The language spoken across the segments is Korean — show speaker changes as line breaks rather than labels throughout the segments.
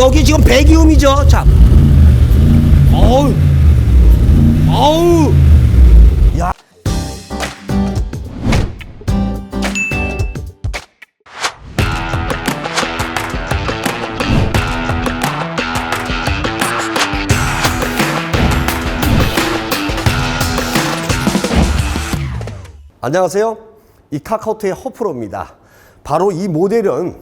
여기 지금 배기음이죠. 자, 어우, 어우, 야. 안녕하세요. 이 카카오톡의 허프로입니다. 바로 이 모델은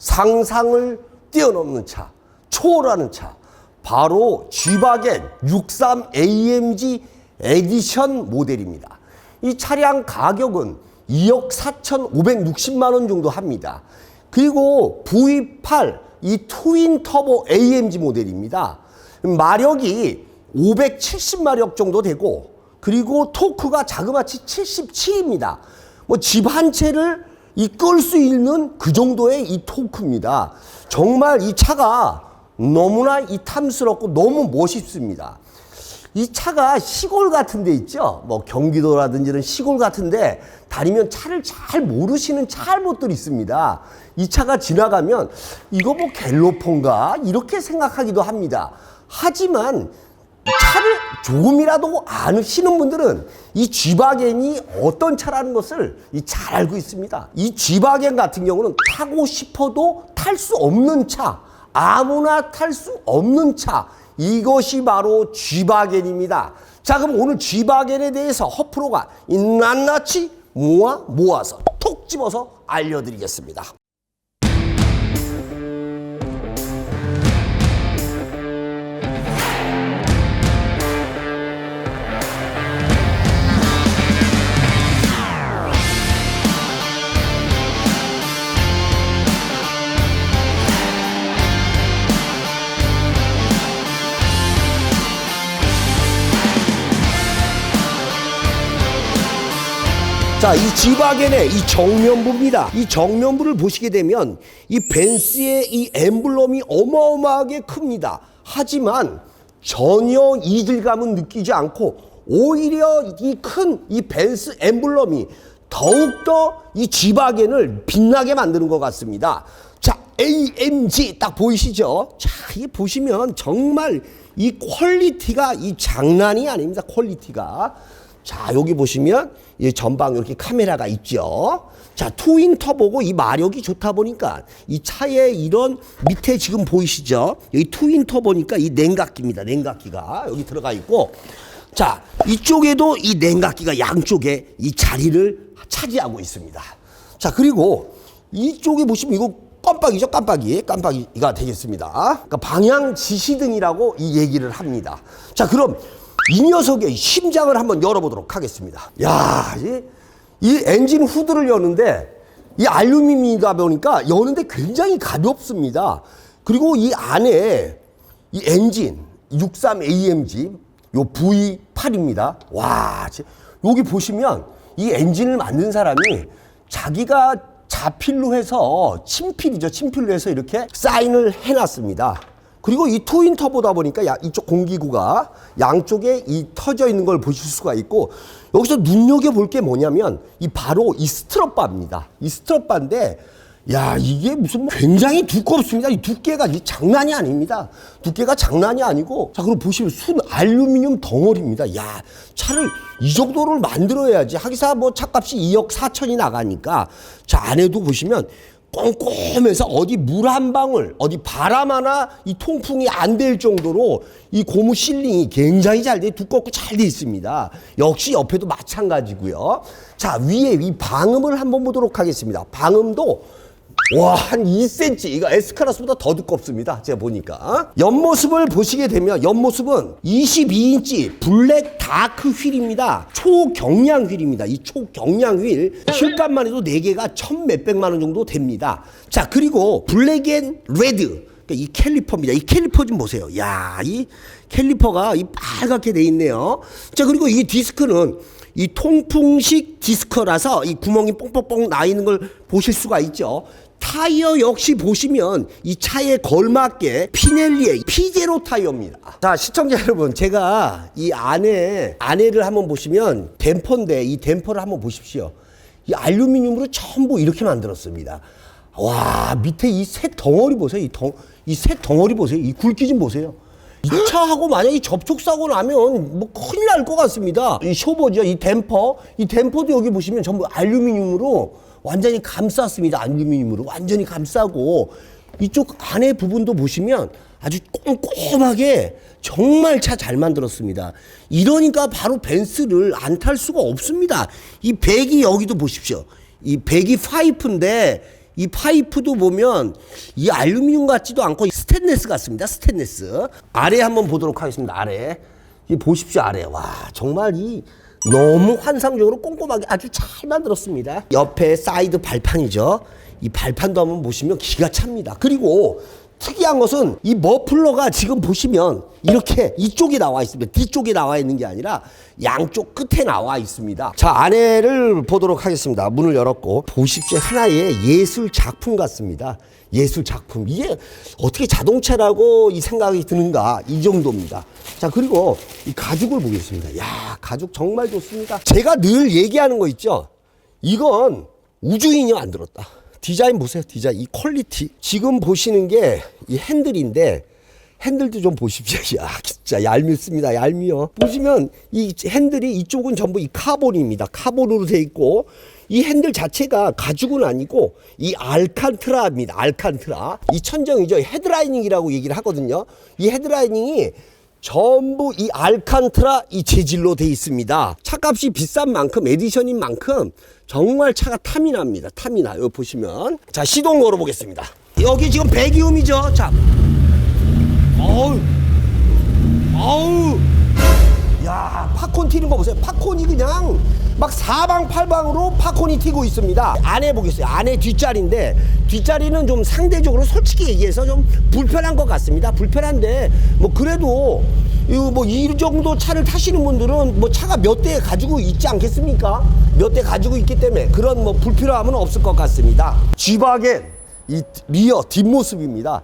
상상을 뛰어넘는 차, 초월하는 차, 바로 G바겐 63AMG 에디션 모델입니다. 이 차량 가격은 2억 4,560만 원 정도 합니다. 그리고 V8 이 트윈 터보 AMG 모델입니다. 마력이 570마력 정도 되고 그리고 토크가 자그마치 77입니다. 뭐 집 한 채를 이끌 수 있는 그 정도의 이 토크입니다. 정말 이 차가 너무나 이 탐스럽고 너무 멋있습니다. 이 차가 시골 같은 데 있죠? 뭐 경기도라든지 이런 시골 같은데 다니면 차를 잘 모르시는 차 할못들이 있습니다. 이 차가 지나가면 이거 뭐 갤로폰가? 이렇게 생각하기도 합니다. 하지만 차를 조금이라도 아시는 분들은 이 G바겐이 어떤 차라는 것을 이잘 알고 있습니다. 이 G바겐 같은 경우는 타고 싶어도 탈 수 없는 차, 아무나 탈 수 없는 차. 이것이 바로 G바겐입니다. 자, 그럼 오늘 G바겐에 대해서 허프로가 이 낱낱이 모아 모아서 톡 집어서 알려드리겠습니다. 자, 이 지바겐의 이 정면부입니다. 이 정면부를 보시게 되면 이 벤스의 이 엠블럼이 어마어마하게 큽니다. 하지만 전혀 이질감은 느끼지 않고 오히려 이 큰이 벤스 엠블럼이 더욱더 이 지바겐을 빛나게 만드는 것 같습니다. 자, AMG 딱 보이시죠? 자, 이 보시면 정말 이 퀄리티가 이 장난이 아닙니다. 퀄리티가. 자, 여기 보시면 이 전방 이렇게 카메라가 있죠. 자, 트윈 터보고 이 마력이 좋다 보니까 이 차에 이런 밑에 지금 보이시죠? 여기 트윈 터보니까 이 냉각기입니다. 냉각기가 여기 들어가 있고 자, 이쪽에도 이 냉각기가 양쪽에 이 자리를 차지하고 있습니다. 자, 그리고 이쪽에 보시면 이거 깜빡이죠, 깜빡이. 깜빡이가 되겠습니다. 그러니까 방향 지시등이라고 이 얘기를 합니다. 자, 그럼 이 녀석의 심장을 한번 열어보도록 하겠습니다. 야, 이, 이 엔진 후드를 여는데 이 알루미늄이다 보니까 여는데 굉장히 가볍습니다. 그리고 이 안에 이 엔진 63AMG 요 V8입니다. 와, 지- 여기 보시면 이 엔진을 만든 사람이 자기가 자필로 해서 친필이죠. 친필로 해서 이렇게 사인을 해놨습니다. 그리고 이 트윈 터보다 보니까 야- 이쪽 공기구가 양쪽에 이 터져 있는 걸 보실 수가 있고 여기서 눈여겨 볼 게 뭐냐면 이 바로 이 스트럿바입니다. 이 스트럿바인데 야 이게 무슨 뭐 굉장히 두껍습니다. 이 두께가 이 장난이 아닙니다. 두께가 장난이 아니고 자 그럼 보시면 순 알루미늄 덩어리입니다. 야 차를 이 정도를 만들어야지 하기사 뭐 차값이 2억 4천이 나가니까 자 안에도 보시면 꼼꼼해서 어디 물 한 방울, 어디 바람 하나 이 통풍이 안 될 정도로 이 고무 실링이 굉장히 잘 돼, 두껍고 잘 돼 있습니다. 역시 옆에도 마찬가지고요. 자, 위에 이 방음을 한번 보도록 하겠습니다. 방음도 와, 한 2cm. 이거 에스카라스보다 더 두껍습니다. 제가 보니까. 옆모습을 보시게 되면 옆모습은 22인치 블랙 다크 휠입니다. 초경량 휠입니다. 이 초경량 휠. 휠값만 해도 4개가 천 몇백만 원 정도 됩니다. 자, 그리고 블랙 앤 레드. 그러니까 이 캘리퍼입니다. 이 캘리퍼 좀 보세요. 야, 이 캘리퍼가 이 빨갛게 돼 있네요. 자, 그리고 이 디스크는 이 통풍식 디스크라서 이 구멍이 뽕뽕뽕 나 있는 걸 보실 수가 있죠. 타이어 역시 보시면 이 차에 걸맞게 피넬리의 피제로 타이어입니다. 자, 시청자 여러분, 제가 이 안에 안에를 한번 보시면 댐퍼인데 이 댐퍼를 한번 보십시오. 이 알루미늄으로 전부 이렇게 만들었습니다. 와, 밑에 이색 덩어리 보세요. 이 덩, 이새 덩어리 보세요. 이 굵기 좀 보세요. 이 차하고 만약에 접촉 사고 나면 뭐 큰일 날 것 같습니다. 이 쇼버죠, 이 댐퍼, 이 댐퍼도 여기 보시면 전부 알루미늄으로 완전히 감쌌습니다. 알루미늄으로 완전히 감싸고 이쪽 안에 부분도 보시면 아주 꼼꼼하게 정말 차 잘 만들었습니다. 이러니까 바로 벤츠를 안 탈 수가 없습니다. 이 백이 여기도 보십시오. 이 백이 파이프인데 이 파이프도 보면 이 알루미늄 같지도 않고 스테인레스 같습니다. 스테인레스. 아래 한번 보도록 하겠습니다. 아래. 이 보십시오. 아래. 와, 정말 이 너무 환상적으로 꼼꼼하게 아주 잘 만들었습니다. 옆에 사이드 발판이죠. 이 발판도 한번 보시면 기가 찹니다. 그리고 특이한 것은 이 머플러가 지금 보시면 이렇게 이쪽에 나와 있습니다. 뒤쪽에 나와 있는 게 아니라 양쪽 끝에 나와 있습니다. 자, 안에를 보도록 하겠습니다. 문을 열었고 보십시오. 하나의 예술 작품 같습니다. 예술 작품. 이게 어떻게 자동차라고 이 생각이 드는가 이 정도입니다. 자, 그리고 이 가죽을 보겠습니다. 야, 가죽 정말 좋습니다. 제가 늘 얘기하는 거 있죠. 이건 우주인이 만들었다. 디자인 보세요. 디자인 이 퀄리티. 지금 보시는 게 이 핸들인데 핸들도 좀 보십시오. 야, 진짜 얄밉습니다. 얄미워. 보시면 이 핸들이 이쪽은 전부 이 카본입니다. 카본으로 돼 있고 이 핸들 자체가 가죽은 아니고 이 알칸트라입니다. 알칸트라. 이 천정이죠. 헤드라이닝이라고 얘기를 하거든요. 이 헤드라이닝이 전부 이 알칸트라 이 재질로 돼 있습니다. 차값이 비싼 만큼 에디션인 만큼 정말 차가 탐이 납니다. 탐이 나요. 여기 보시면 자 시동 걸어 보겠습니다. 여기 지금 배기음이죠. 자, 어우, 어우, 야 팝콘 튀는 거 보세요. 팝콘이 그냥 막 사방팔방으로 팝콘이 튀고 있습니다. 안에 보겠어요. 안에 뒷자리인데 뒷자리는 좀 상대적으로 솔직히 얘기해서 좀 불편한 것 같습니다. 불편한데 뭐 그래도 이거 뭐이 정도 차를 타시는 분들은 뭐 차가 몇 대 가지고 있지 않겠습니까? 몇 대 가지고 있기 때문에 그런 뭐 불필요함은 없을 것 같습니다. 쥐바겐 이 리어 뒷모습입니다.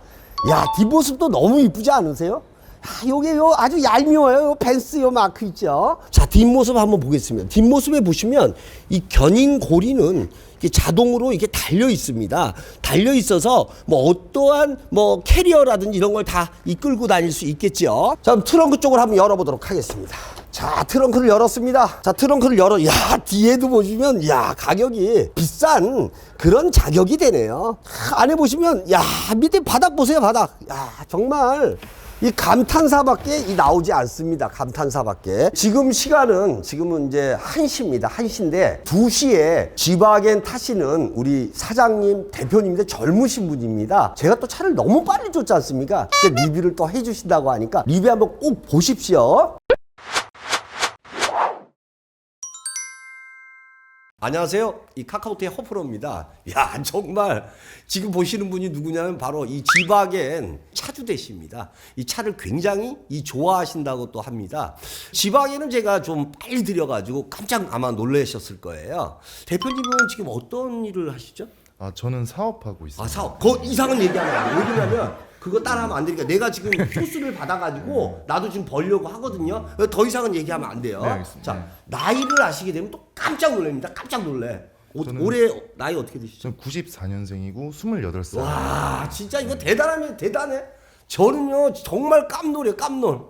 야 뒷모습도 너무 이쁘지 않으세요? 아, 요게 요 아주 얄미워요. 요 벤스 요 마크 있죠. 자, 뒷모습 한번 보겠습니다. 뒷모습에 보시면 이 견인 고리는 자동으로 이게 달려 있습니다. 달려 있어서 뭐 어떠한 뭐 캐리어라든지 이런 걸 다 이끌고 다닐 수 있겠죠. 자, 그럼 트렁크 쪽을 한번 열어보도록 하겠습니다. 자, 트렁크를 열었습니다. 자, 트렁크를 열어. 야, 뒤에도 보시면, 야, 가격이 비싼 그런 자격이 되네요. 하, 안에 보시면, 야, 밑에 바닥 보세요, 바닥. 야, 정말. 이 감탄사밖에 이 나오지 않습니다. 감탄사밖에. 지금 시간은 지금은 이제 1시입니다. 1시인데 2시에 지바겐 타시는 우리 사장님, 대표님인데 젊으신 분입니다. 제가 또 차를 너무 빨리 줬지 않습니까? 그때 리뷰를 또 해주신다고 하니까 리뷰 한번 꼭 보십시오. 안녕하세요. 이 카카오톡의 허프로입니다. 야, 정말 지금 보시는 분이 누구냐면 바로 이 지바겐 차주대시입니다. 이 차를 굉장히 이 좋아하신다고 또 합니다. 지바겐은 제가 좀 빨리 드려가지고 깜짝 아마 놀라셨을 거예요. 대표님은 지금 어떤 일을 하시죠?
아 저는 사업하고 있어요.
아, 사업. 그 이상은 얘기하면 안 돼요. 왜냐면 그거 따라하면 안 되니까 내가 지금 코스를 받아가지고 나도 지금 벌려고 하거든요. 더 이상은 얘기하면 안 돼요.
네, 알겠습니다.
자, 나이를 아시게 되면 또 깜짝 놀랍니다. 깜짝 놀래. 오,
저는-
올해 나이 어떻게 되시죠?
저는 94년생이고 28살.
와, 진짜 이거 대단하면 대단해. 저는요 정말 깜놀이에요, 깜놀.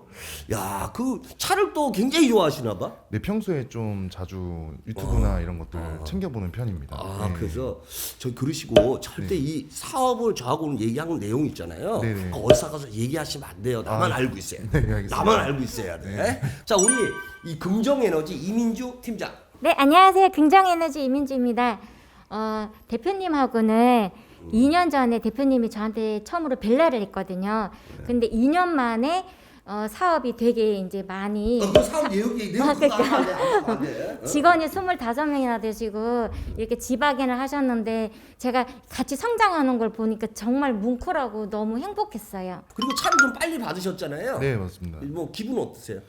야, 그 차를 또 굉장히 좋아하시나 봐.
네 평소에 좀 자주 유튜브나 이런 것들 챙겨보는 편입니다.
아,
네.
그래서 저 그러시고 절대 이 사업을 저하고는 얘기하는 내용 있잖아요.
네네.
그거 어디서 가서 얘기하시면 안 돼요. 나만
아,
알고 있어야 돼.
네, 알겠습니다.
나만 알고 있어야 돼. 자, 우리 이 긍정에너지 이민주 팀장.
네, 안녕하세요. 긍정에너지 이민주입니다. 어, 대표님하고는 2년 전에 대표님이 저한테 처음으로 벨라를 했거든요. 근데 2년 만에 어, 사업이 되게 이제 많이
어, 그 사업 내용이 내용
아,
그거
그러니까.
안 돼, 안 돼, 안 돼. 어?
직원이 25명이나 되시고 이렇게 지바겐을 하셨는데 제가 같이 성장하는 걸 보니까 정말 뭉클하고 너무 행복했어요.
그리고 차를 좀 빨리 받으셨잖아요.
네 맞습니다.
뭐 기분 어떠세요?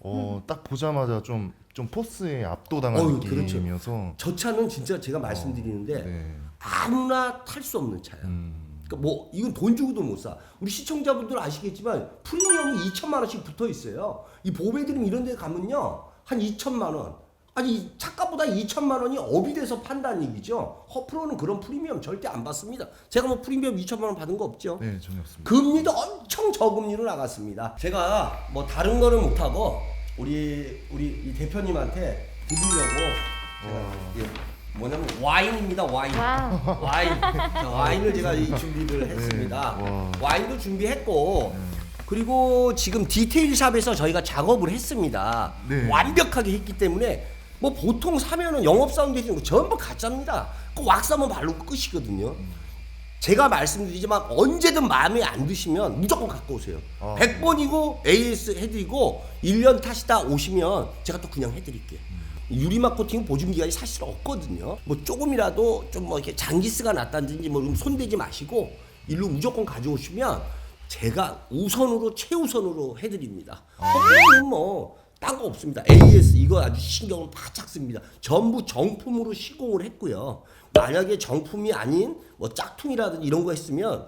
어, 딱 보자마자 좀, 좀 포스에 압도당한
그렇죠.
느낌이어서
저 차는 진짜 제가 말씀드리는데
네.
아무나 탈 수 없는 차야.
음,
그러니까 뭐 이건 돈 주고도 못 사. 우리 시청자분들 아시겠지만 프리미엄이 2천만 원씩 붙어 있어요. 이 보배드림 이런 데 가면요. 한 2천만 원. 아니 차값보다 2천만 원이 업이 돼서 판다는 얘기죠. 허프로는 그런 프리미엄 절대 안 받습니다. 제가 뭐 프리미엄 2천만 원 받은 거 없죠.
네, 전혀 없습니다.
금리도 엄청 저금리로 나갔습니다. 제가 뭐 다른 거는 못 하고 우리 우리 이 대표님한테 드리려고 제가 예, 뭐냐면 와인입니다. 와인.
와우.
와인. 자, 와인을 제가 이 준비를 했습니다.
와.
와인도 준비했고 그리고 지금 디테일 샵에서 저희가 작업을 했습니다.
네.
완벽하게 했기 때문에 뭐 보통 사면은 영업 사운드 해주는 거 전부 가짜입니다. 그 왁스하면 바르고 끝이거든요. 제가 말씀드리지만 언제든 마음에 안 드시면 무조건 갖고 오세요.
아.
100번이고 AS 해드리고 1년 타시다 오시면 제가 또 그냥 해드릴게요. 유리막 코팅 보증 기간이 사실 없거든요. 뭐 조금이라도 좀 뭐 이렇게 장기스가 났다든지 뭐 손대지 마시고 일로 무조건 가져오시면 제가 우선으로 최우선으로 해드립니다. 허브는 뭐 딴 거 없습니다. AS 이거 아주 신경을 바짝 씁니다. 전부 정품으로 시공을 했고요. 만약에 정품이 아닌 뭐 짝퉁이라든지 이런 거 했으면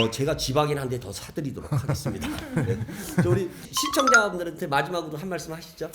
어 제가 지방인 한 대 더 사드리도록 하겠습니다. 네. 저 우리 시청자분들한테 마지막으로 한 말씀 하시죠.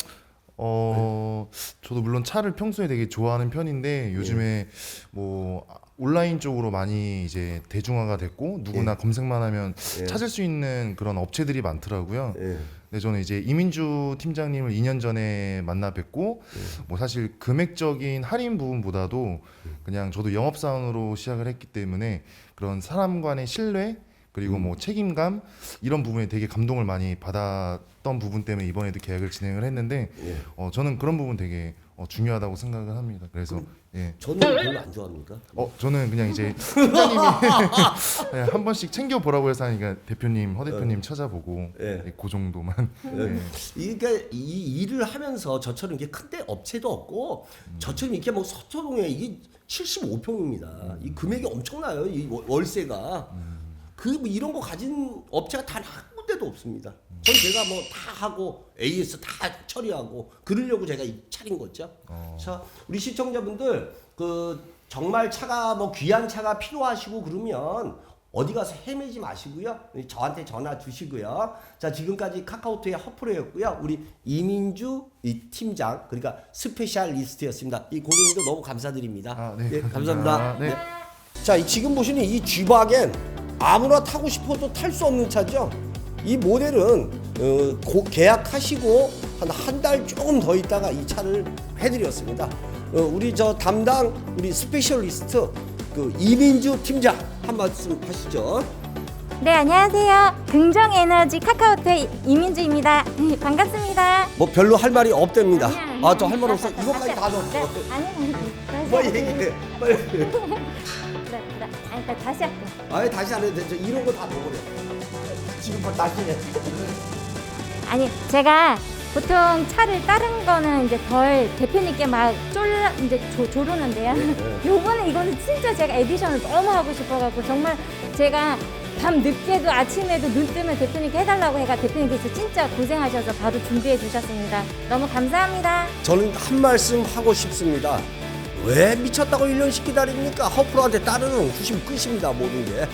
어, 저도 물론 차를 평소에 되게 좋아하는 편인데 요즘에 뭐 아, 온라인 쪽으로 많이 이제 대중화가 됐고 누구나 검색만 하면
예.
찾을 수 있는 그런 업체들이 많더라고요.
예.
네, 저는 이제 이민주 팀장님을 2년 전에 만나 뵙고 뭐 사실 금액적인 할인 부분보다도 그냥 저도 영업 사원으로 시작을 했기 때문에 그런 사람 간의 신뢰 그리고 뭐 책임감 이런 부분에 되게 감동을 많이 받았던 부분 때문에 이번에도 계약을 진행을 했는데
예.
어, 저는 그런 부분 되게 어, 중요하다고 생각을 합니다. 그래서 예.
저는 별로 안 좋아합니까?
어 저는 그냥 이제 팀장님이 그냥 한 번씩 챙겨 보라고 해서 하니까 대표님 허 대표님 찾아보고
예.
예, 그 정도만
예. 이게 이 일을 하면서 저처럼 이렇게 큰데 업체도 없고 저처럼 이렇게 뭐 서초동에 이게 75평입니다. 이 금액이 엄청나요. 이 월- 월세가 그 뭐 이런 거 가진 업체가 단 한 군데도 없습니다. 전 제가 뭐 다 하고 AS 다 처리하고 그러려고 제가 이 차린 거죠.
어.
자 우리 시청자분들 그 정말 차가 뭐 귀한 차가 필요하시고 그러면 어디 가서 헤매지 마시고요. 저한테 전화 주시고요. 자, 지금까지 카카오톡의 허프로였고요. 우리 이민주 이 팀장, 그러니까 스페셜리스트였습니다. 이 고객님도 너무 감사드립니다.
아, 네,
예,
감사합니다.
감사합니다.
네.
자, 이 지금 보시는 이 G바겐 아무나 타고 싶어도 탈 수 없는 차죠. 이 모델은 어, 고- 계약하시고 한 한 달 조금 더 있다가 이 차를 해드렸습니다. 어, 우리 저 담당 우리 스페셜리스트 그 이민주 팀장 한 말씀 하시죠.
네, 안녕하세요. 긍정 에너지 카카오톡 이민주입니다. 네, 반갑습니다.
뭐 별로 할 말이 없답니다.
아니야.
아저할 말 없어. 이거까지
다시,
다
네,
넣었어.
아니, 아니, 할게요.
얘기해. 빨리.
네, 네. 아니, 일단 다시 할게요.
아예 다시 안 해도 돼. 저 이런 거다 넣어버려. 지금 뭐 다시 해.
아니 제가 보통 차를 다른 거는 이제 덜 대표님께 막 쫄라 이제 조, 조르는데요.
네,
요번에 이거는 진짜 제가 에디션을 너무 하고 싶어갖고 정말 제가 밤 늦게도 아침에도 눈 뜨면 대표님께 해달라고 해가 대표님께서 진짜 고생하셔서 바로 준비해 주셨습니다. 너무 감사합니다.
저는 한 말씀 하고 싶습니다. 왜 미쳤다고 1년씩 기다립니까? 허프로한테 따르는 주시면 끝입니다 모든 게.